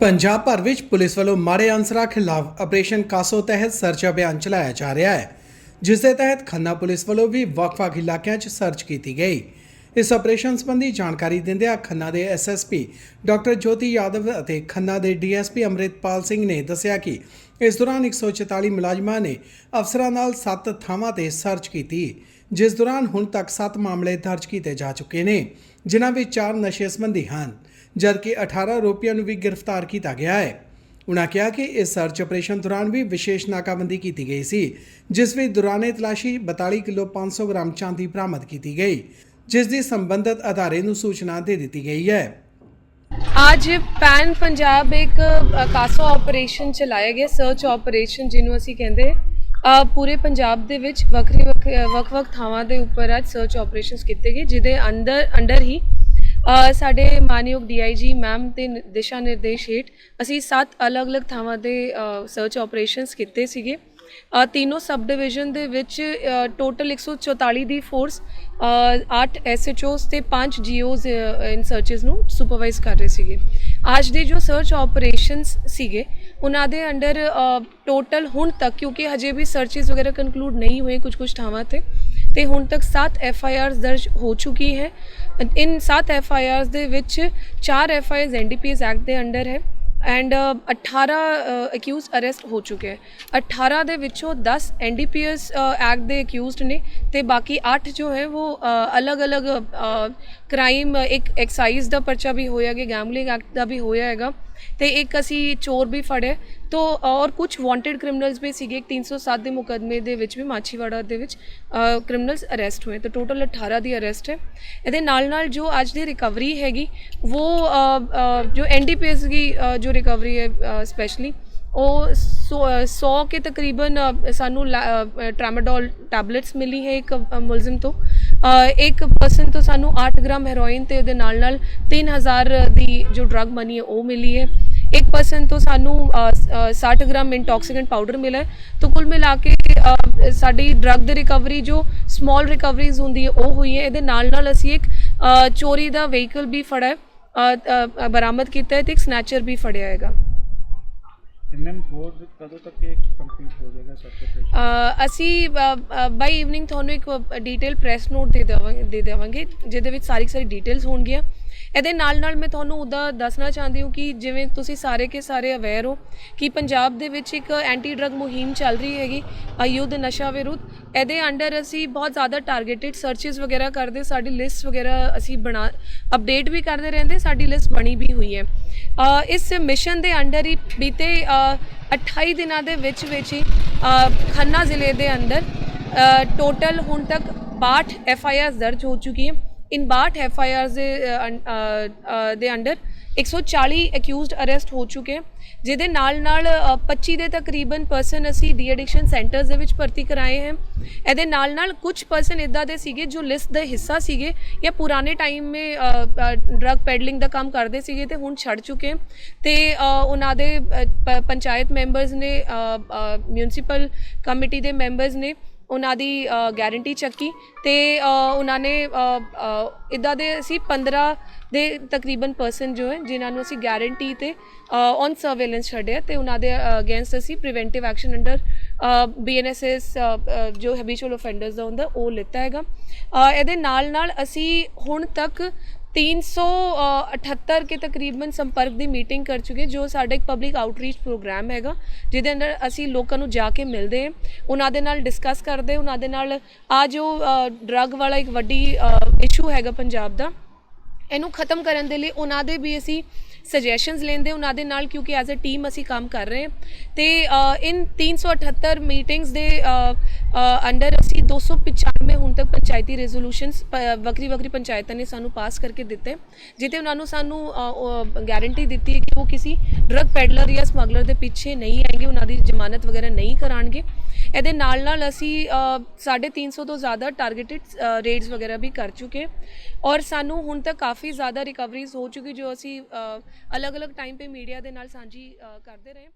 ਪੰਜਾਬ ਭਰ ਵਿੱਚ ਪੁਲਿਸ ਵੱਲੋਂ ਮਾੜੇ ਅਨਸਰਾਂ ਖਿਲਾਫ ਆਪਰੇਸ਼ਨ ਕਾਸੋ ਤਹਿਤ ਸਰਚ ਅਭਿਆਨ ਚਲਾਇਆ ਜਾ ਰਿਹਾ ਹੈ, ਜਿਸ ਦੇ ਤਹਿਤ ਖੰਨਾ ਪੁਲਿਸ ਵੱਲੋਂ ਵੀ ਵੱਖ-ਵੱਖ ਇਲਾਕਿਆਂ 'ਚ ਸਰਚ ਕੀਤੀ ਗਈ। ਇਸ ਆਪਰੇਸ਼ਨ ਸੰਬੰਧੀ ਜਾਣਕਾਰੀ ਦਿੰਦਿਆਂ ਖੰਨਾ ਦੇ ਐਸਐਸਪੀ ਡਾਕਟਰ ਜੋਤੀ ਯਾਦਵ ਅਤੇ ਖੰਨਾ ਦੇ ਡੀਐਸਪੀ ਅੰਮ੍ਰਿਤਪਾਲ ਸਿੰਘ ਨੇ ਦੱਸਿਆ ਕਿ ਇਸ ਦੌਰਾਨ 144 ਮੁਲਾਜ਼ਮਾਂ ਨੇ ਅਫਸਰਾਂ ਨਾਲ 7 ਥਾਵਾਂ ਤੇ ਸਰਚ ਕੀਤੀ, ਜਿਸ ਦੌਰਾਨ ਹੁਣ ਤੱਕ 7 ਮਾਮਲੇ ਦਰਜ ਕੀਤੇ ਜਾ ਚੁੱਕੇ ਨੇ, ਜਿਨ੍ਹਾਂ ਵਿੱਚ 4 ਨਸ਼ੇ ਸੰਬੰਧੀ ਹਨ। ਜਦਕਿ 18 ਆਰੋਪੀਆਂ ਨੂੰ ਵੀ ਗ੍ਰਿਫਤਾਰ ਕੀਤਾ ਗਿਆ ਹੈ। ਉਨ੍ਹਾਂ ਕਿਹਾ ਕਿ ਇਸ ਸਰਚ ਆਪਰੇਸ਼ਨ ਦੌਰਾਨ ਵੀ ਵਿਸ਼ੇਸ਼ ਨਾਕਾਬੰਦੀ ਕੀਤੀ ਗਈ ਸੀ, ਜਿਸ ਵਿੱਚ ਦੌਰਾਨੇ ਤਲਾਸ਼ੀ 42 ਕਿਲੋ 500 ਗ੍ਰਾਮ ਚਾਂਦੀ ਬਰਾਮਦ ਕੀਤੀ ਗਈ, ਜਿਸ ਦੀ ਸੰਬੰਧਤ ਅਦਾਰੇ ਨੂੰ ਸੂਚਨਾ ਦੇ ਦਿੱਤੀ ਗਈ ਹੈ। ਅੱਜ ਪੈਨ ਪੰਜਾਬ ਇੱਕ ਕਾਸੋ ਕਾਸਾ ਆਪਰੇਸ਼ਨ ਚਲਾਇਆ ਗਿਆ, ਸਰਚ ਆਪਰੇਸ਼ਨ ਜਿਹਨੂੰ ਅਸੀਂ ਕਹਿੰਦੇ ਪੂਰੇ ਪੰਜਾਬ ਦੇ ਵਿੱਚ ਵੱਖਰੀ ਵੱਖ- ਵੱਖ-ਵੱਖ ਥਾਵਾਂ ਦੇ ਉੱਪਰ ਅੱਜ ਸਰਚ ਆਪਰੇਸ਼ਨਸ ਕੀਤੇ ਗਏ, ਜਿਹਦੇ ਅੰਦਰ, ਅੰਡਰ ਹੀ ਸਾਡੇ ਮਾਨਯੋਗ ਡੀਆਈਜੀ ਮੈਮ ਦੇ ਨ- ਦਿਸ਼ਾ ਨਿਰਦੇਸ਼ ਹੇਠ ਅਸੀਂ ਸੱਤ ਅਲੱਗ-ਅਲੱਗ ਥਾਵਾਂ ਦੇ ਸਰਚ ਆਪਰੇਸ਼ਨਸ ਕੀਤੇ ਸੀਗੇ। ਅ, ਤਿੰਨੋਂ ਸਬ ਡਿਵੀਜ਼ਨ ਦੇ ਵਿੱਚ ਟੋਟਲ 144 ਦੀ ਫੋਰਸ 8 ਐਸਐਚਓਸ ਤੇ 5 ਜੀਓਸ ਇਨ ਸਰਚਸ ਨੂੰ ਸੁਪਰਵਾਈਜ਼ ਕਰ ਰਹੇ ਸੀਗੇ। ਅੱਜ ਦੇ ਜੋ ਸਰਚ ਆਪਰੇਸ਼ਨਸ ਸੀਗੇ ਉਹਨਾਂ ਦੇ ਅੰਡਰ ਟੋਟਲ ਹੁਣ ਤੱਕ, ਕਿਉਂਕਿ ਹਜੇ ਵੀ ਸਰਚਸ ਵਗੈਰਾ ਕਨਕਲੂਡ ਨਹੀਂ ਹੋਏ ਕੁਝ ਕੁਝ ਥਾਵਾਂ ਤੇ ਤੇ ਹੁਣ ਤੱਕ 7 ਐਫ ਆਈ ਆਰਸ ਦਰਜ ਹੋ ਚੁੱਕੀ ਹੈ। ਇਨ 7 ਐਫ ਆਈ ਆਰਸ ਦੇ ਵਿੱਚ 4 F I Rs NDPS act ਦੇ ਅੰਡਰ ਹੈ ਐਂਡ 18 ਅਕਿਊਜ਼ ਅਰੈਸਟ ਹੋ ਚੁੱਕੇ ਹੈ। 18 ਦੇ ਵਿੱਚੋਂ 10 ਐਨਡੀਪੀਐਸ ਐਕਟ ਦੇ ਅਕਿਊਜ਼ਡ ਨੇ ਤੇ ਬਾਕੀ 8 ਜੋ ਹੈ ਉਹ ਅਲੱਗ-ਅਲੱਗ ਕ੍ਰਾਈਮ ਇੱਕ ਐਕਸਾਈਜ਼ ਦਾ ਪਰਚਾ ਵੀ ਹੋਇਆ, ਕਿ ਗੈਂਬਲਿੰਗ ਐਕਟ ਦਾ ਵੀ ਹੋਇਆ ਹੈਗਾ। ਤੇ ਇੱਕ ਅਸੀਂ ਚੋਰ ਵੀ ਫੜਿਆ। ਤੋ ਔਰ ਕੁਝ ਵਾਂਟਡ ਕ੍ਰਿਮੀਨਲਸ ਵੀ ਸੀਗੇ ਇੱਕ 307 ਦੇ ਮੁਕਦਮੇ ਦੇ ਵਿੱਚ ਵੀ ਮਾਛੀਵਾੜਾ ਦੇ ਵਿੱਚ ਕ੍ਰਿਮੀਨਲਸ ਅਰੈਸਟ ਹੋਏ। ਤਾਂ ਟੋਟਲ 18 ਦੀ ਅਰੈਸਟ ਹੈ। ਇਹਦੇ ਨਾਲ ਨਾਲ ਜੋ ਅੱਜ ਦੀ ਰਿਕਵਰੀ ਹੈਗੀ ਉਹ ਅ, ਅ, ਜੋ ਐਨਡੀਪੀਐਸ ਦੀ ਜੋ ਰਿਕਵਰੀ ਹੈ ਸਪੈਸ਼ਲੀ ਉਹ 100 ਕੇ ਤਕਰੀਬਨ ਅ, ਸਾਨੂੰ ਟ੍ਰਾਮਾਡੋਲ ਟੈਬਲੇਟਸ ਮਿਲੀ ਹੈ ਇੱਕ ਮੁਲਜ਼ਮ ਤੋਂ। ਇੱਕ ਪਰਸਨ ਤੋਂ ਸਾਨੂੰ 8 ਗ੍ਰਾਮ ਹੈਰੋਇਨ ਤੇ ਉਹਦੇ ਨਾਲ ਨਾਲ 3000 ਦੀ ਜੋ ਡਰੱਗ ਮਨੀ ਹੈ ਉਹ ਮਿਲੀ ਹੈ। ਇੱਕ ਪਰਸਨ ਤੋਂ ਸਾਨੂੰ ਅ, 60 ਗ੍ਰਾਮ ਇੰਟੌਕਸੀਕੈਂਟ ਪਾਊਡਰ ਮਿਲਿਆ ਹੈ। ਤਾਂ ਕੁੱਲ ਮਿਲਾ ਕੇ ਸਾਡੀ ਡਰੱਗ ਦੀ ਰਿਕਵਰੀ ਜੋ ਸਮਾਲ ਰਿਕਵਰੀਜ਼ ਹੁੰਦੀ ਹੈ ਉਹ ਹੋਈ ਹੈ। ਇਹਦੇ ਨਾਲ ਨਾਲ ਅਸੀਂ ਇੱਕ ਚੋਰੀ ਦਾ ਵਹੀਕਲ ਵੀ ਫੜਿਆ ਬਰਾਮਦ ਕੀਤਾ ਹੈ ਤੇ ਇੱਕ ਸਨੈਚਰ ਵੀ ਫੜਿਆ ਹੈਗਾ। ਮੈਮ ਹੋਰ ਕਦੋਂ ਤੱਕ ਇਹ ਕੰਪਲੀਟ ਹੋ ਜਾਏਗਾ ਸਰਚ ਅਸੀਂ ਬਾਈ ਈਵਨਿੰਗ ਤੁਹਾਨੂੰ ਇੱਕ ਡੀਟੇਲ ਪ੍ਰੈਸ ਨੋਟ ਦੇ ਦੇਵਾਂਗੇ ਦੇ ਦੇਵਾਂਗੇ, ਜਿਹਦੇ ਵਿੱਚ ਸਾਰੀ ਸਾਰੀ ਡੀਟੇਲਸ ਹੋਣਗੀਆਂ। ਇਹਦੇ ਨਾਲ ਨਾਲ ਮੈਂ ਤੁਹਾਨੂੰ ਉਹਦਾ ਦੱਸਣਾ ਚਾਹੁੰਦੀ ਹਾਂ ਕਿ ਜਿਵੇਂ ਤੁਸੀਂ ਸਾਰੇ ਕੇ ਸਾਰੇ ਅਵੇਅਰ ਹੋ ਕਿ ਪੰਜਾਬ ਦੇ ਵਿੱਚ ਇੱਕ ਐਂਟੀ ਡਰਗ ਮੁਹਿੰਮ ਚੱਲ ਰਹੀ ਹੈਗੀ ਅ, ਯੁੱਧ ਨਸ਼ਾ ਵਿਰੁੱਧ। ਇਹਦੇ ਅੰਡਰ ਅਸੀਂ ਬਹੁਤ ਜ਼ਿਆਦਾ ਟਾਰਗੇਟਿਡ ਸਰਚਸ ਵਗੈਰਾ ਕਰਦੇ ਸਾਡੀ ਲਿਸਟ ਵਗੈਰਾ ਅਸੀਂ ਬਣਾ ਅਪਡੇਟ ਵੀ ਕਰਦੇ ਰਹਿੰਦੇ ਸਾਡੀ ਲਿਸਟ ਬਣੀ ਵੀ ਹੋਈ ਹੈ। ਇਸ ਮਿਸ਼ਨ ਦੇ ਅੰਡਰ ਹੀ ਬੀਤੇ ਅ, 28 ਦਿਨਾਂ ਦੇ ਵਿੱਚ ਵਿੱਚ ਹੀ ਖੰਨਾ ਜ਼ਿਲ੍ਹੇ ਦੇ ਅੰਦਰ ਟੋਟਲ ਹੁਣ ਤੱਕ 62 ਐਫ ਆਈ ਆਰ ਦਰਜ ਹੋ ਚੁੱਕੀ ਹੈ। ਇਨ 62 ਐਫ ਆਈ ਆਰਸ ਦੇ ਅ, ਅੰ- ਅ, ਅ, ਦੇ ਅੰਡਰ 140 ਅਕਿਊਜ਼ਡ ਅਰੈਸਟ ਹੋ ਚੁੱਕੇ ਜਿਹਦੇ ਨਾਲ ਨਾਲ ਅ, 25 ਦੇ ਤਕਰੀਬਨ ਪਰਸਨ ਅਸੀਂ ਡੀ ਐਡਿਕਸ਼ਨ ਸੈਂਟਰਸ ਦੇ ਵਿੱਚ ਭਰਤੀ ਕਰਾਏ ਹਨ ਇਹਦੇ ਨਾਲ ਨਾਲ ਕੁਝ ਪਰਸਨ ਇਦਾਂ ਦੇ ਸੀਗੇ ਜੋ ਲਿਸਟ ਦਾ ਹਿੱਸਾ ਸੀਗੇ ਜਾਂ ਪੁਰਾਣੇ ਟਾਈਮ ਮੇ ਡਰਗ ਪੈਡਲਿੰਗ ਦਾ ਕੰਮ ਕਰਦੇ ਸੀਗੇ ਤੇ ਹੁਣ ਛੱਡ ਚੁੱਕੇ ਤੇ ਉਹਨਾਂ ਦੇ ਪ- ਪੰਚਾਇਤ ਮੈਂਬਰਸ ਨੇ ਮਿਊਨਿਸਪਲ ਕਮੇਟੀ ਦੇ ਮੈਂਬਰਸ ਨੇ ਉਹਨਾਂ ਦੀ ਗਾਰੰਟੀ ਚੱਕੀ ਤੇ ਉਹਨਾਂ ਨੇ ਇਦਾਂ ਦੇ ਅਸੀਂ 15 ਦੇ ਤਕਰੀਬਨ ਪਰਸਨ ਜੋ ਹੈ, ਜਿਨ੍ਹਾਂ ਨੂੰ ਅਸੀਂ ਗਾਰੰਟੀ ਤੇ ਔਨ ਸਰਵੇਲੈਂਸ ਛੱਡਿਆ ਤੇ ਉਹਨਾਂ ਦੇ ਅਗੇਂਸਟ ਅਸੀਂ ਪ੍ਰੀਵੈਂਟਿਵ ਐਕਸ਼ਨ ਅੰਡਰ ਬੀਐਨਐਸਐਸ ਜੋ ਹੈਬਿਚੁਅਲ ਆਫੈਂਡਰਸ ਦਾ ਹੁੰਦਾ, ਉਹ ਲਿੱਤਾ ਹੈਗਾ। ਇਹਦੇ ਨਾਲ ਨਾਲ ਅਸੀਂ ਹੁਣ ਤੱਕ 378 ਕੇ ਤਕਰੀਬਨ ਸੰਪਰਕ ਦੀ ਮੀਟਿੰਗ ਕਰ ਚੁੱਕੇ ਜੋ ਸਾਡਾ ਇੱਕ ਪਬਲਿਕ ਆਊਟਰੀਚ ਪ੍ਰੋਗਰਾਮ ਹੈਗਾ ਜਿਹਦੇ ਅੰਦਰ ਅਸੀਂ ਲੋਕਾਂ ਨੂੰ ਜਾ ਕੇ ਮਿਲਦੇ ਹਾਂ ਉਹਨਾਂ ਦੇ ਨਾਲ ਡਿਸਕਸ ਕਰਦੇ ਉਹਨਾਂ ਦੇ ਨਾਲ ਆ ਜੋ ਡਰੱਗ ਵਾਲਾ ਇੱਕ ਵੱਡੀ ਇਸ਼ੂ ਹੈਗਾ ਪੰਜਾਬ ਦਾ ਇਹਨੂੰ ਖਤਮ ਕਰਨ ਦੇ ਲਈ ਉਹਨਾਂ ਦੇ ਵੀ ਅਸੀਂ ਸੁਜੈਸ਼ਨਸ ਲੈਂਦੇ ਉਹਨਾਂ ਦੇ ਨਾਲ ਕਿਉਂਕਿ ਐਜ਼ ਅ ਟੀਮ ਅਸੀਂ ਕੰਮ ਕਰ ਰਹੇ ਹਾਂ। ਤੇ ਅ, ਇਨ 378 ਮੀਟਿੰਗਸ ਦੇ ਅੰਡਰ ਅਸੀਂ 295 ਹੁਣ ਤੱਕ ਪੰਚਾਇਤੀ ਰੈਜ਼ੋਲੂਸ਼ਨਸ ਵੱਖਰੀ ਵੱਖਰੀ ਪੰਚਾਇਤਾਂ ਨੇ ਸਾਨੂੰ ਪਾਸ ਕਰਕੇ ਦਿੱਤੇ ਜਿੱਤੇ ਉਹਨਾਂ ਨੂੰ ਸਾਨੂੰ ਗਾਰੰਟੀ ਦਿੱਤੀ ਹੈ ਕਿ ਉਹ ਕਿਸੇ ਡਰਗ ਪੈਡਲਰ ਜਾਂ ਸਮਗਲਰ ਦੇ ਪਿੱਛੇ ਨਹੀਂ ਆएंगे ਉਹਨਾਂ ਦੀ ਜ਼ਮਾਨਤ ਵਗੈਰਾ ਨਹੀਂ ਕਰਾਣਗੇ ਇਹਦੇ ਨਾਲ ਨਾਲ ਅਸੀਂ ਅ, 350 ਤੋਂ ਜ਼ਿਆਦਾ ਟਾਰਗੇਟਡ ਰੇਡਸ ਵਗੈਰਾ ਵੀ ਕਰ ਚੁੱਕੇ ਔਰ ਸਾਨੂੰ ਹੁਣ ਤੱਕ ਕਾਫੀ ਜ਼ਿਆਦਾ ਰਿਕਵਰੀਜ਼ ਹੋ ਚੁੱਕੀ ਜੋ ਅਸੀਂ ਅਲੱਗ-ਅਲੱਗ ਟਾਈਮ ਤੇ ਮੀਡੀਆ ਦੇ ਨਾਲ ਸਾਂਝੀ ਕਰਦੇ ਰਹੇ।